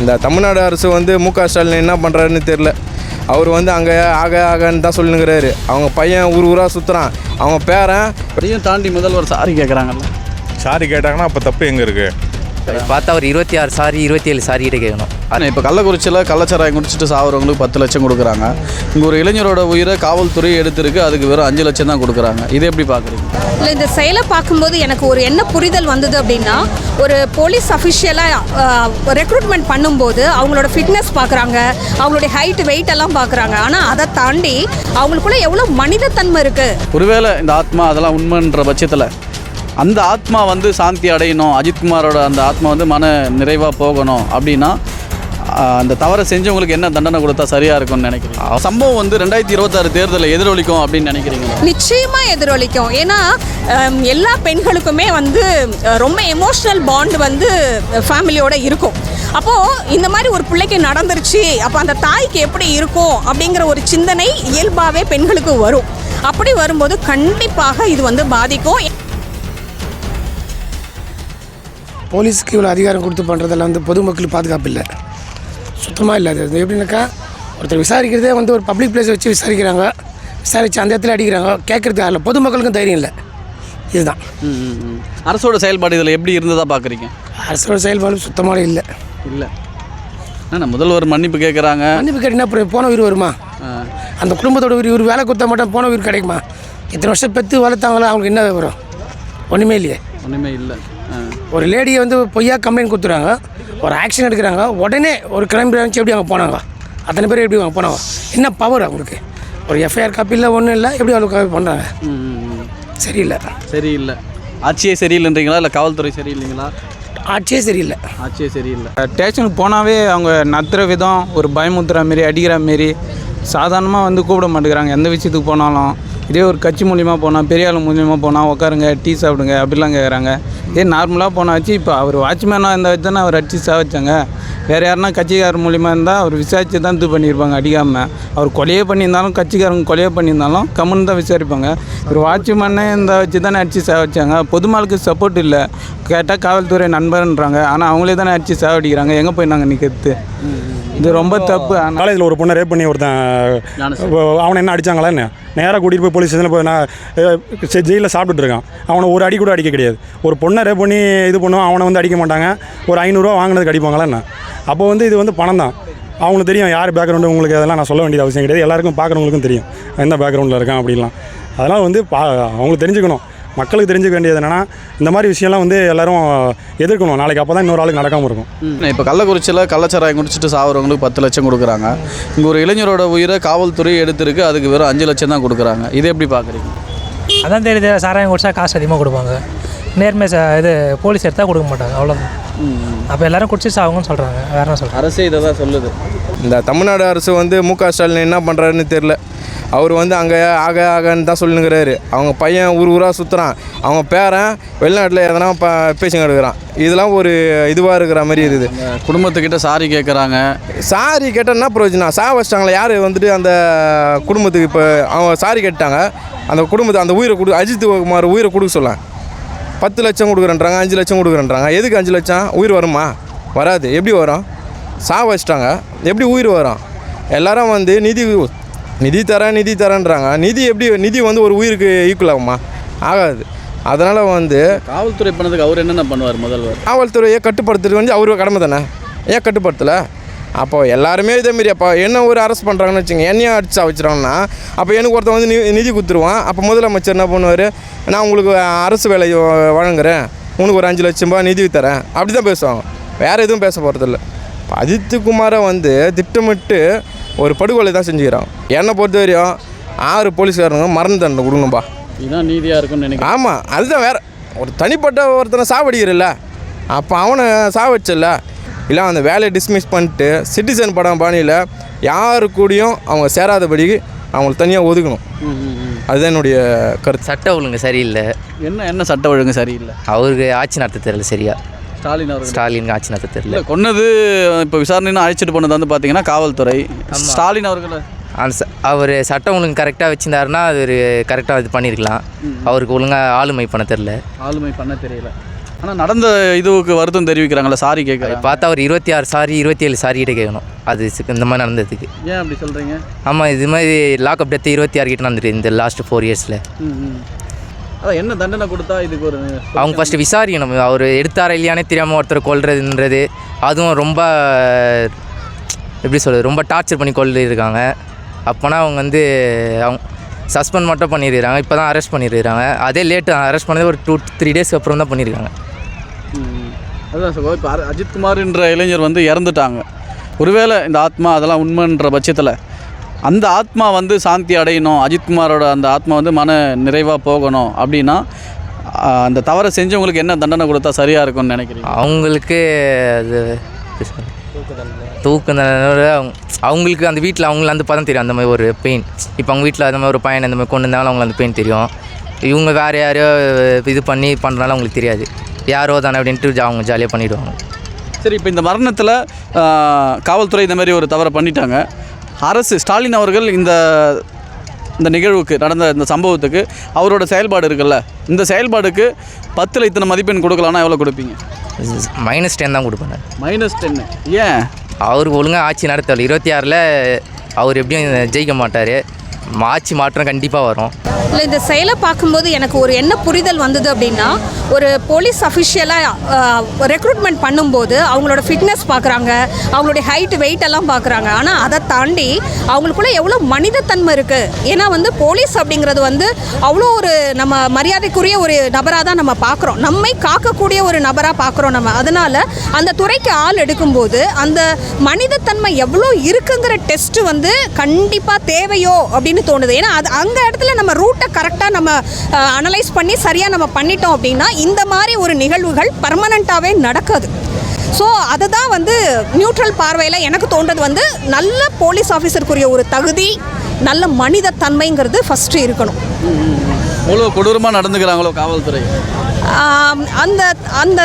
இந்த தமிழ்நாடு அரசு வந்து மு க ஸ்டாலின் என்ன பண்ணுறாருன்னு தெரில அவர் வந்து அங்கே ஆக ஆகன்னு தான் சொல்லுங்கிறாரு அவங்க பையன் ஊர் ஊராக சுற்றுறான் அவங்க பேரன் அதையும் தாண்டி முதல்வர் சாரி கேட்குறாங்கல்ல சாரி கேட்டாங்கன்னா அப்போ தப்பு எங்கே இருக்குது பார்த்தா ஒரு இருபத்தி ஆறு சாரி இருபத்தி ஏழு சாரி கிட்ட கேட்கணும் ஆனால் இப்போ கள்ளக்குறிச்சியில் கள்ளச்சாராயம் குடிச்சிட்டு சாவறவங்களுக்கு பத்து லட்சம் கொடுக்குறாங்க. இங்கே ஒரு இளைஞரோட உயிரை காவல்துறை எடுத்திருக்கு அதுக்கு வெறும் அஞ்சு லட்சம் தான் கொடுக்குறாங்க. இதை எப்படி பார்க்குறீங்க இல்லை இந்த செயலை பார்க்கும்போது எனக்கு ஒரு என்ன புரிதல் வந்தது அப்படின்னா ஒரு போலீஸ் அஃபிஷியலாக ரெக்ரூட்மெண்ட் பண்ணும்போது அவங்களோட ஃபிட்னஸ் பார்க்குறாங்க அவங்களுடைய ஹைட் வெயிட் எல்லாம் பார்க்குறாங்க ஆனால் அதை தாண்டி அவங்களுக்குள்ள எவ்வளோ மனிதத்தன்மை இருக்குது ஒருவேளை இந்த ஆத்மா அதெல்லாம் உண்மைன்ற பட்சத்தில் அந்த ஆத்மா வந்து சாந்தி அடையணும் அஜித்குமாரோட அந்த ஆத்மா வந்து மன நிறைவாக போகணும் அப்படின்னா அந்த தவறை செஞ்சவங்களுக்கு என்ன தண்டனை கொடுத்தா சரியாக இருக்கும்னு நினைக்கிறீங்க? சம்பவம் வந்து ரெண்டாயிரத்தி இருபத்தாறு தேர்தலில் எதிரொலிக்கும் அப்படின்னு நினைக்கிறீங்க நிச்சயமா எதிரொலிக்கும். ஏன்னா எல்லா பெண்களுக்குமே வந்து ரொம்ப எமோஷ்னல் பாண்ட் வந்து ஃபேமிலியோட இருக்கும். அப்போது இந்த மாதிரி ஒரு பிள்ளைக்கு நடந்துருச்சு அப்போ அந்த தாய்க்கு எப்படி இருக்கும் அப்படிங்கிற ஒரு சிந்தனை இயல்பாகவே பெண்களுக்கு வரும். அப்படி வரும்போது கண்டிப்பாக இது வந்து பாதிக்கும். போலீஸுக்கு இவ்வளோ அதிகாரம் கொடுத்து பண்ணுறதெல்லாம் வந்து பொதுமக்களுக்கு பாதுகாப்பு இல்லை. சுத்தமாக இல்லை அது. எப்படின்னாக்கா ஒருத்தர் விசாரிக்கிறதே வந்து ஒரு பப்ளிக் பிளேஸ் வச்சு விசாரிக்கிறாங்க. விசாரித்து அந்த இடத்துல அடிக்கிறாங்க. கேட்குறதுக்கு அதில் பொதுமக்களுக்கும் தைரியம் இல்லை. இதுதான். அரசோட செயல்பாடு இதில் எப்படி இருந்ததா பார்க்குறீங்க அரசோட செயல்பாடு சுத்தமாக இல்லை. இல்லை. என்ன முதல்வர் மன்னிப்பு கேட்குறாங்க மன்னிப்பு அப்புறம் போன உயிர் வருமா? அந்த குடும்பத்தோட உயிர் இவர் வேலை கொடுத்தா மட்டும் போன உயிர் கிடைக்குமா? இத்தனை வருஷம் பெற்று வளர்த்தாங்களோ அவங்களுக்கு என்ன வரும் ஒன்றுமே இல்லையே. ஒன்றுமே இல்லை. ஒரு லேடியை வந்து பொய்யா கம்ப்ளைண்ட் கொடுத்துறாங்க ஒரு ஆக்ஷன் எடுக்கிறாங்க. உடனே ஒரு கிரைம் பிரான்ச் எப்படி அவங்க போனாங்க? அத்தனை பேர் எப்படி அவங்க போனாங்க? என்ன பவர் அவங்களுக்கு? ஒரு எஃப்ஐஆர் காப்பி இல்லை ஒன்றும் இல்லை எப்படி அவங்க காப்பி பண்ணுறாங்க சரியில்லை. சரியில்லை. ஆட்சியே சரியில்லைன்றீங்களா? இல்லை காவல்துறை சரியில்லைங்களா? ஆட்சியே சரியில்லை. ஆட்சியே சரியில்லை. ஸ்டேஷனுக்கு போனாவே அவங்க நத்துற விதம் ஒரு பயமுத்துற மாரி அடிக்கிற மாரி சாதாரணமாக வந்து கூப்பிட மாட்டேங்கிறாங்க. எந்த விஷயத்துக்கு போனாலும். இதே ஒரு கட்சி மூலிமா போனால் பெரிய ஆள் மூலியமாக போனால் உட்காருங்க டீ சாப்பிடுங்க அப்படிலாம் கேட்குறாங்க இதே நார்மலாக போனாச்சு இப்போ அவர் வாட்ச்மேனாக இருந்தால் வச்சு தானே அவர் அடித்து சாவச்சாங்க வேறு யாருன்னா கட்சிக்காரர் மூலிமா இருந்தால் அவர் விசாரித்து தான் இது பண்ணியிருப்பாங்க அடிக்காமல் அவர் கொலையே பண்ணியிருந்தாலும் கட்சிக்காரங்க கொலையே பண்ணியிருந்தாலும் கம்முன்னு தான் விசாரிப்பாங்க. ஒரு வாட்ச்மேனே இந்த வச்சு தானே அடித்து சாவச்சாங்க பொதுமக்களுக்கு சப்போர்ட் இல்லை. கேட்டால் காவல்துறை நண்பர்ன்றாங்க. ஆனால் அவங்களே தானே அடித்து சாவடிக்கிறாங்க எங்கே போய் நாங்கள் நிற்கிறது இது ரொம்ப தப்பு. காலேஜில் ஒரு பொண்ணை ரேப் பண்ணி ஒருத்தன் அவனை என்ன அடிச்சாங்களா என்ன? நேராக கூட்டிகிட்டு போய் போலீஸ் ஸ்டேஷனில் போய் நான் ஜெயிலில் சாப்பிட்டுட்டு இருக்கான். அவனை ஒரு அடி கூட அடிக்க கிடையாது. ஒரு பொண்ணை ரேப் பண்ணி இது பண்ணுவான் அவனை வந்து அடிக்க மாட்டாங்க. ஒரு ஐநூறுரூவா வாங்கினதுக்கு அடிப்பாங்களா என்ன? அப்போ வந்து இது வந்து பணம் தான். அவங்களுக்கு தெரியும் யார் பேக்ரவுண்டு உங்களுக்கு அதெல்லாம் நான் சொல்ல வேண்டியது அவசியம் கிடையாது. எல்லாருக்கும் பார்க்குறவங்களுக்கும் தெரியும். எந்த பேக்ரவுண்டில் இருக்கான் அப்படின்லாம். அதெல்லாம் வந்து பா அவங்களுக்கு தெரிஞ்சுக்கணும். மக்களுக்கு தெரிஞ்சுக்க வேண்டியது என்னென்னா இந்த மாதிரி விஷயம்லாம் வந்து எல்லாரும் எதிர்க்கணும். நாளைக்கு அப்போ தான் இன்னொரு ஆளுக்கு நடக்காமல் இருக்கும். இப்போ கள்ளக்குறிச்சியில் கள்ளச்சாராயம் குடிச்சிட்டு சாவறவங்களுக்கு பத்து லட்சம் கொடுக்குறாங்க. இங்கே ஒரு இளைஞரோட உயிரை காவல்துறை எடுத்திருக்கு அதுக்கு வெறும் அஞ்சு லட்சம் தான் கொடுக்குறாங்க. இதை எப்படி பார்க்குறீங்க அதான் தெரியுது சாராயம் குடிச்சா காசு அதிகமாக கொடுப்பாங்க. நேர்மை ச இது போலீஸ் எடுத்தால் கொடுக்க மாட்டாங்க அவ்வளோதான் அப்போ எல்லாரும் குடிச்சு சாவுங்கன்னு சொல்கிறாங்க வேற என்ன சொல்கிறாங்க அரசே இதை தான் சொல்லுது. இந்த தமிழ்நாடு அரசு வந்து மு க ஸ்டாலின் என்ன பண்ணுறாருன்னு தெரில அவர் வந்து அங்கே ஆக ஆகன்னு தான் சொல்லுங்கிறாரு. அவங்க பையன் ஊர் ஊராக சுற்றுறான் அவங்க பேரன் வெளிநாட்டில் எதனா ப பேச்சுங்க எடுக்கிறான். இதெல்லாம் ஒரு இதுவாக இருக்கிற மாதிரி இருக்குது. குடும்பத்துக்கிட்ட சாரி கேட்குறாங்க சாரி கேட்டால் என்ன பிரயோஜனம்? சா வச்சிட்டாங்களே யார் வந்துட்டு அந்த குடும்பத்துக்கு இப்போ அவங்க சாரி கேட்டாங்க அந்த குடும்பத்தை அந்த உயிரை கொடு அஜித் குமார் உயிரை கொடுக்க சொல்ல பத்து லட்சம் கொடுக்குறேன்றாங்க அஞ்சு லட்சம் கொடுக்குறேன்றாங்க. எதுக்கு அஞ்சு லட்சம்? உயிர் வருமா? வராது. எப்படி வரும்? சா வச்சிட்டாங்க. எப்படி உயிர் வரும்? எல்லாரும் வந்து நிதி நிதி தரேன் நிதி தரேன்றாங்க. நிதி எப்படி நிதி வந்து ஒரு உயிருக்கு ஈக்குவல் ஆகுமா? ஆகாது. அதனால் வந்து காவல்துறை பண்ணதுக்கு அவர் என்னென்ன பண்ணுவார் முதல்வர்? காவல்துறையை கட்டுப்படுத்துறது வந்து அவரு கடமை தானே? ஏன் கட்டுப்படுத்தலை? அப்போ எல்லாருமே இதேமாரி அப்போ என்ன ஒரு அரெஸ்ட் பண்ணுறாங்கன்னு வச்சுங்க என்னையும் அடிச்சா வச்சுறாங்கன்னா அப்போ எனக்கு ஒருத்தன் வந்து நி- நிதி கொடுத்துருவான். அப்போ முதலமைச்சர் என்ன பண்ணுவார்? நான் உங்களுக்கு அரசு வேலை வழங்குறேன். உனக்கு ஒரு அஞ்சு லட்சம் ரூபாய் நிதி தரேன். அப்படி தான் பேசுவாங்க. வேறு எதுவும் பேச போகிறதில்ல அஜித் குமாரை வந்து திட்டமிட்டு ஒரு படுகொலை தான் செஞ்சுக்கிறாங்க என்னை பொறுத்த வரையும் ஆறு போலீஸ்காரங்க மரண தண்டனை கொடுக்கணும்பா இதுதான் நீதியாக இருக்கும்னு நினைக்கிறேன். ஆமாம் அதுதான் வேற. ஒரு தனிப்பட்ட ஒருத்தனை சாவடிக்கிறல்ல. அப்போ அவனை சாவடிச்சல இல்லை அந்த வேலையை டிஸ்மிஸ் பண்ணிட்டு சிட்டிசன் படம் பாணியில் யாரு கூடயும் அவங்க சேராதபடி அவங்கள தனியாக ஒதுக்கணும். அதுதான் என்னுடைய கருத்து. சட்ட ஒழுங்கு சரியில்லை. என்ன என்ன சட்ட ஒழுங்கு சரியில்லை? அவருக்கு ஆட்சி நடத்த தெரியல சரியா. ஸ்டாலின் அவர்கள். ஸ்டாலினுக்கு ஆட்சி நடத்த தெரியல கொன்னது இப்போ விசாரணைன்னு அழைச்சிட்டு போனது வந்து பார்த்தீங்கன்னா காவல்துறை. ஸ்டாலின் அவர்கள். அந்த அவர் சட்டம் ஒழுங்கு கரெக்டாக வச்சிருந்தாருன்னா அது கரெக்டாக இது பண்ணியிருக்கலாம் அவருக்கு ஒழுங்காக ஆளுமை பண்ண தெரில ஆளுமை பண்ண தெரியல. ஆனால் நடந்த இதுவுக்கு வருத்தம் தெரிவிக்கிறாங்களே சாரி கேட்குறேன் பார்த்தா ஒரு இருபத்தி ஆறு சாரி இருபத்தி ஏழு சாரி கிட்ட கேட்கணும் அது இந்த மாதிரி நடந்ததுக்கு. ஏன் அப்படி சொல்கிறீங்க ஆமாம் இது மாதிரி லாக்அப் டெத்து இருபத்தி ஆறு கிட்ட நடந்துட்டு இந்த லாஸ்ட் ஃபோர் இயர்ஸில். அதான் என்ன தண்டனை கொடுத்தா இதுக்கு ஒரு அவங்க ஃபஸ்ட்டு விசாரிக்கணும். அவர் எடுத்தாரா இல்லையானே தெரியாமல் ஒருத்தர் கொல்றதுன்றது. அதுவும் ரொம்ப எப்படி சொல்கிறது ரொம்ப டார்ச்சர் பண்ணி கொல்லு இருக்காங்க அப்போனா அவங்க வந்து அவங்க சஸ்பெண்ட் மட்டும் பண்ணியிருக்காங்க இப்போ தான் அரெஸ்ட் பண்ணியிருக்காங்க அதே லேட்டு அரெஸ்ட் பண்ணது ஒரு டூ த்ரீ டேஸ்க்கு அப்புறம் தான் பண்ணியிருக்காங்க. அதுதான் சார் இப்போ அஜித்குமார்ன்ற இளைஞர் வந்து இறந்துட்டாங்க. ஒருவேளை இந்த ஆத்மா அதெல்லாம் உண்மைன்ற பட்சத்தில் அந்த ஆத்மா வந்து சாந்தி அடையணும் அஜித்குமாரோட அந்த ஆத்மா வந்து மன நிறைவாக போகணும் அப்படின்னா அந்த தவறை செஞ்சவங்களுக்கு என்ன தண்டனை கொடுத்தா சரியாக இருக்கும்னு நினைக்கிறீங்க? அவங்களுக்கு அது? தூக்கு அவங்களுக்கு அந்த வீட்டில் அவங்களுக்கு அந்த பதம் தெரியும். அந்த மாதிரி ஒரு பெயின் இப்போ அவங்க வீட்டில் அந்த மாதிரி ஒரு பையன் அந்த மாதிரி கொண்டு இருந்தாலும் அவங்களுக்கு அந்த பெயின் தெரியும். இவங்க வேறு யாரையோ இது பண்ணி பண்ணுறனால அவங்களுக்கு தெரியாது. யாரோ தானே அப்படின்ட்டு அவங்க ஜாலியாக பண்ணிவிடுவாங்க சரி இப்போ இந்த மரணத்தில் காவல்துறை இந்த மாதிரி ஒரு தவறை பண்ணிட்டாங்க. அரசு ஸ்டாலின் அவர்கள் இந்த இந்த நிகழ்வுக்கு நடந்த இந்த சம்பவத்துக்கு அவரோட செயல்பாடு இருக்குல்ல இந்த செயல்பாடுக்கு பத்தில் இத்தனை மதிப்பெண் கொடுக்கலான்னா எவ்வளோ கொடுப்பீங்க? மைனஸ் டென் தான் கொடுப்பேன். மைனஸ் டென்னு ஏன்? அவர் ஒழுங்காக ஆட்சி நடத்தல. இருபத்தி ஆறில் அவர் எப்படியும் ஜெயிக்க மாட்டார். ஆட்சி மாற்றம் கண்டிப்பாக வரும். இல்லை இந்த செயலை பார்க்கும்போது எனக்கு ஒரு என்ன புரிதல் வந்தது அப்படின்னா ஒரு போலீஸ் அஃபிஷியலாக ரெக்ரூட்மெண்ட் பண்ணும்போது அவங்களோட ஃபிட்னஸ் பார்க்குறாங்க அவங்களுடைய ஹைட் வெயிட் எல்லாம் பார்க்குறாங்க. ஆனால் அதை தாண்டி அவங்களுக்குள்ள எவ்வளோ மனிதத்தன்மை இருக்குது ஏன்னா வந்து போலீஸ் அப்படிங்கிறது வந்து அவ்வளோ ஒரு நம்ம மரியாதைக்குரிய ஒரு நபராக தான் நம்ம பார்க்குறோம். நம்மை காக்கக்கூடிய ஒரு நபராக பார்க்குறோம் நம்ம. அதனால் அந்த துறைக்கு ஆள் எடுக்கும்போது அந்த மனிதத்தன்மை எவ்வளோ இருக்குங்கிற டெஸ்ட்டு வந்து கண்டிப்பாக தேவையோ அப்படின்னு தோணுது. ஏன்னா அது அங்கே இடத்துல நம்ம ரூட்டை கரெக்டாக நம்ம அனலைஸ் பண்ணி சரியாக நம்ம பண்ணிட்டோம் அப்படின்னா இந்த மாதிரி ஒரு நிகழ்வுகள் பர்மனண்ட்டாகவே நடக்காது. ஸோ அதை தான் வந்து நியூட்ரல் பார்வையில் எனக்கு தோன்றது வந்து நல்ல போலீஸ் ஆஃபீஸருக்குரிய ஒரு தகுதி நல்ல மனிதத்தன்மைங்கிறது ஃபஸ்ட்டு இருக்கணும். அவ்வளோ கொடூரமாக நடந்துக்கிறாங்களோ காவல்துறை? அந்த அந்த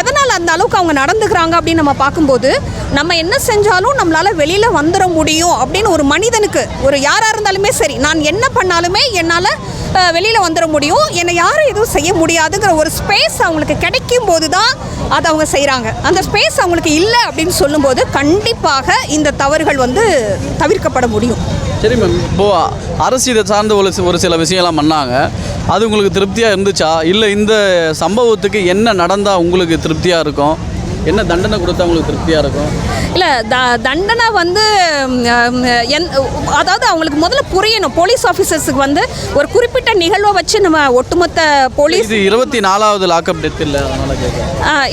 எதனால் அந்த அளவுக்கு அவங்க நடந்துக்கிறாங்க அப்படின்னு நம்ம பார்க்கும்போது நம்ம என்ன செஞ்சாலும் நம்மளால் வெளியில் வந்துட முடியும் அப்படின்னு ஒரு மனிதனுக்கு ஒரு யாராக இருந்தாலுமே சரி நான் என்ன பண்ணாலுமே என்னால் வெளியில் வந்துட முடியும். என்னை யாரும் எதுவும் செய்ய முடியாதுங்கிற ஒரு ஸ்பேஸ் அவங்களுக்கு கிடைக்கும் போது தான் அதை அவங்க செய்கிறாங்க அந்த ஸ்பேஸ் அவங்களுக்கு இல்லை அப்படின்னு சொல்லும்போது கண்டிப்பாக இந்த தவறுகள் வந்து தவிர்க்கப்பட முடியும். சரி மேம் இப்போது அரசு இதை சார்ந்த ஒரு ஒரு சில விஷயம்லாம் பண்ணாங்க. அது உங்களுக்கு திருப்தியாக இருந்துச்சா? இல்லை இந்த சம்பவத்துக்கு என்ன நடந்தால் உங்களுக்கு திருப்தியாக இருக்கும்? என்ன தண்டனை கொடுத்தா உங்களுக்கு திருப்தியாக இருக்கும்? இல்லை த தண்டனை வந்து என் அதாவது அவங்களுக்கு முதல்ல புரியணும். போலீஸ் ஆஃபீஸர்ஸுக்கு வந்து ஒரு குறிப்பிட்ட நிகழ்வை வச்சு நம்ம ஒட்டுமொத்த போலீஸ் இது இருபத்தி நாலாவது லாக்அப் டெத் இல்லை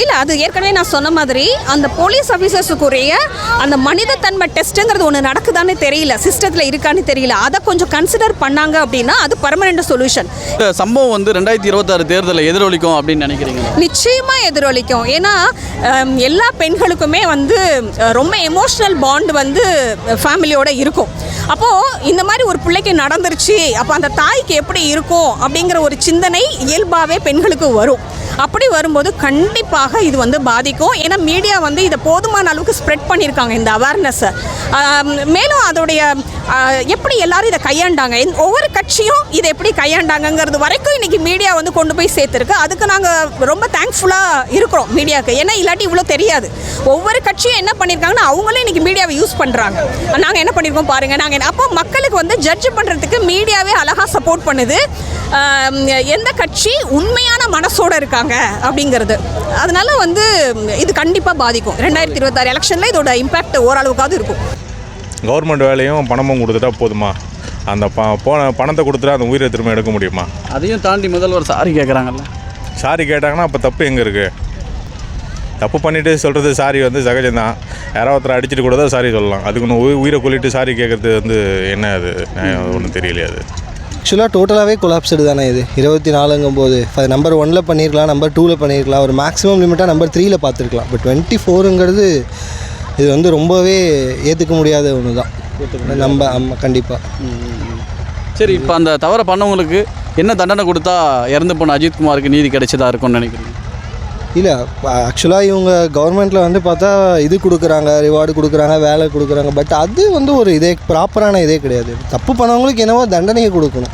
இல்லை அது ஏற்கனவே நான் சொன்ன மாதிரி அந்த போலீஸ் ஆஃபீஸர்ஸுக்குரிய அந்த மனிதத்தன்மை டெஸ்ட்டுங்கிறது ஒன்று நடக்குதான்னு தெரியல சிஸ்டத்தில் இருக்கான்னு தெரியல. அதை கொஞ்சம் கன்சிடர் பண்ணாங்க அப்படின்னா அது பர்மனெண்ட் சொல்யூஷன் சம்பவம் வந்து ரெண்டாயிரத்தி இருபத்தாறு தேர்தலில் எதிரொலிக்கும் அப்படின்னு நினைக்கிறீங்க நிச்சயமா எதிரொலிக்கும். ஏன்னா எல்லா பெண்களுக்குமே வந்து ரொம்ப எமோஷ்னல் பாண்ட் வந்து ஃபேமிலியோட இருக்கும். அப்போது இந்த மாதிரி ஒரு பிள்ளைக்கு நடந்துருச்சு அப்போ அந்த தாய்க்கு எப்படி இருக்கும் அப்படிங்கிற ஒரு சிந்தனை இயல்பாகவே பெண்களுக்கு வரும். அப்படி வரும்போது கண்டிப்பாக இது வந்து பாதிக்கும். ஏன்னா மீடியா வந்து இதை போதுமான அளவுக்கு ஸ்ப்ரெட் பண்ணியிருக்காங்க இந்த அவேர்னஸை மேலும் அதோடைய எப்படி எல்லாரும் இதை கையாண்டாங்க? ஒவ்வொரு கட்சியும் இதை எப்படி கையாண்டாங்கங்கிறது வரைக்கும் இன்னைக்கு மீடியா வந்து கொண்டு போய் சேர்த்துருக்கு. அதுக்கு நாங்கள் ரொம்ப தேங்க்ஃபுல்லாக இருக்கிறோம் மீடியாவுக்கு ஏன்னா இல்லாட்டி இவ்வளோ தெரியாது. ஒவ்வொரு கட்சியும் என்ன பண்ணியிருக்காங்கன்னா அவங்களே இன்றைக்கி மீடியாவை யூஸ் பண்ணுறாங்க நாங்கள் என்ன பண்ணியிருக்கோம் பாருங்கள் நாங்கள் என்ன அப்போ மக்களுக்கு வந்து ஜட்ஜ் பண்ணுறதுக்கு மீடியாவே அழகாக சப்போர்ட் பண்ணுது. எந்த கட்சி உண்மையான மனசோட இருக்காங்க அப்படிங்கிறது. அதனால் வந்து இது கண்டிப்பாக பாதிக்கும். ரெண்டாயிரத்தி இருபத்தாறு எலெக்ஷனில் இதோட இம்பேக்ட் ஓரளவுக்காவது இருக்கும். கவர்மெண்ட் வேலையும் பணமும் கொடுத்துட்டா போதுமா? அந்த ப போன பணத்தை கொடுத்துட்டா அந்த உயிரை திரும்ப எடுக்க முடியுமா? அதையும் தாண்டி முதல்வர் சாரி கேட்குறாங்கல்ல சாரி கேட்டாங்கன்னா அப்போ தப்பு எங்கே இருக்குது தப்பு பண்ணிட்டு சொல்கிறது சாரி வந்து சகஜம்தான் யாராவது ஒருத்தர் அடிச்சுட்டு கூட தான் சாரி சொல்லலாம். அதுக்கு ஒன்று உயிர் உயிரை கொல்லிட்டு சாரி கேட்குறது வந்து என்ன அது? ஒன்றும் தெரியலையே அது. ஆக்சுவலாக டோட்டலாகவே கொலாப்ஸ்டு தானே இது. இருபத்தி நாலுங்கும் போது நம்பர் ஒனில் பண்ணியிருக்கலாம் நம்பர் டூவில் பண்ணியிருக்கலாம் ஒரு மேக்ஸிமம் லிமிட்டாக நம்பர் த்ரீயில் பார்த்துருக்கலாம். பட் டுவெண்ட்டி ஃபோருங்கிறது இது வந்து ரொம்பவே ஏற்றுக்க முடியாத ஒன்று தான் நம்ம ஆமாம் கண்டிப்பாக சரி இப்போ அந்த தவறை பண்ணவங்களுக்கு என்ன தண்டனை கொடுத்தா இறந்து போன அஜித்குமாருக்கு நீதி கிடைச்சதா இருக்கும்னு நினைக்கிறீங்க? இல்லை ஆக்சுவலாக இவங்க கவர்மெண்ட்டில் வந்து பார்த்தா இது கொடுக்குறாங்க ரிவார்டு கொடுக்குறாங்க வேலை கொடுக்குறாங்க. பட் அது வந்து ஒரு இதே ப்ராப்பரான இதே கிடையாது. தப்பு பண்ணவங்களுக்கு என்னவோ தண்டனையை கொடுக்கணும்.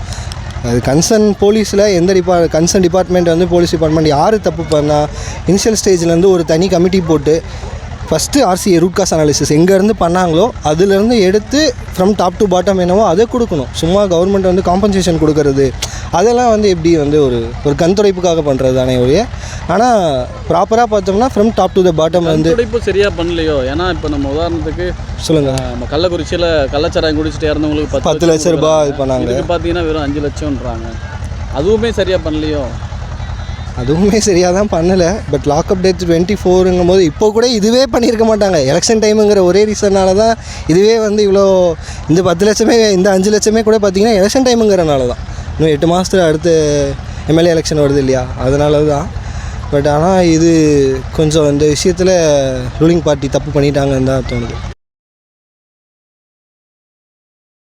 அது கன்சர்ன் போலீஸில் எந்த டிபா கன்சர்ன் டிபார்ட்மெண்ட் வந்து போலீஸ் டிபார்ட்மெண்ட் யார் தப்பு பண்ணால் இனிஷியல் ஸ்டேஜ்லேருந்து ஒரு தனி கமிட்டி போட்டு first RCA root cause analysis எங்கேருந்து பண்ணாங்களோ அதுலேருந்து எடுத்து ஃப்ரம் டாப் டு பாட்டம் என்னவோ அதை கொடுக்கணும். சும்மா கவர்மெண்ட் வந்து காம்பன்சேஷன் கொடுக்கறது. அதெல்லாம் வந்து எப்படி வந்து ஒரு ஒரு கண் துடைப்புக்காக பண்ணுறது தானே ஒழிய ஆனால் ப்ராப்பராக பார்த்தோம்னா from top to the bottom வந்து துடைப்பு சரியாக பண்ணலையோ? ஏன்னா இப்போ நம்ம உதாரணத்துக்கு சொல்லுங்கள் நம்ம கள்ளக்குறிச்சியில் கள்ளச்சாராயம் குடிச்சிட்டு இறந்தவங்களுக்கு பத்து லட்ச ரூபாய் இது பண்ணாங்க. பார்த்தீங்கன்னா வெறும் அஞ்சு லட்சம்ன்றாங்க. அதுவுமே சரியாக பண்ணலையோ? அதுவுமே சரியாக தான் பண்ணலை. பட் லாக்அப் டேட் டுவெண்ட்டி ஃபோருங்கும் போது இப்போ கூட இதுவே பண்ணியிருக்க மாட்டாங்க. எலெக்ஷன் டைமுங்கிற ஒரே ரீசன்னால தான் இதுவே வந்து இவ்வளோ இந்த பத்து லட்சமே இந்த அஞ்சு லட்சமே கூட பார்த்தீங்கன்னா எலெக்ஷன் டைமுங்கிறனால தான் இன்னும் எட்டு மாதத்தில் அடுத்து எம்எல்ஏ எலெக்ஷன் வருது இல்லையா? அதனால தான் பட் ஆனால் இது கொஞ்சம் இந்த விஷயத்தில் ரூலிங் பார்ட்டி தப்பு பண்ணிட்டாங்கன்னு தான் தோணுது.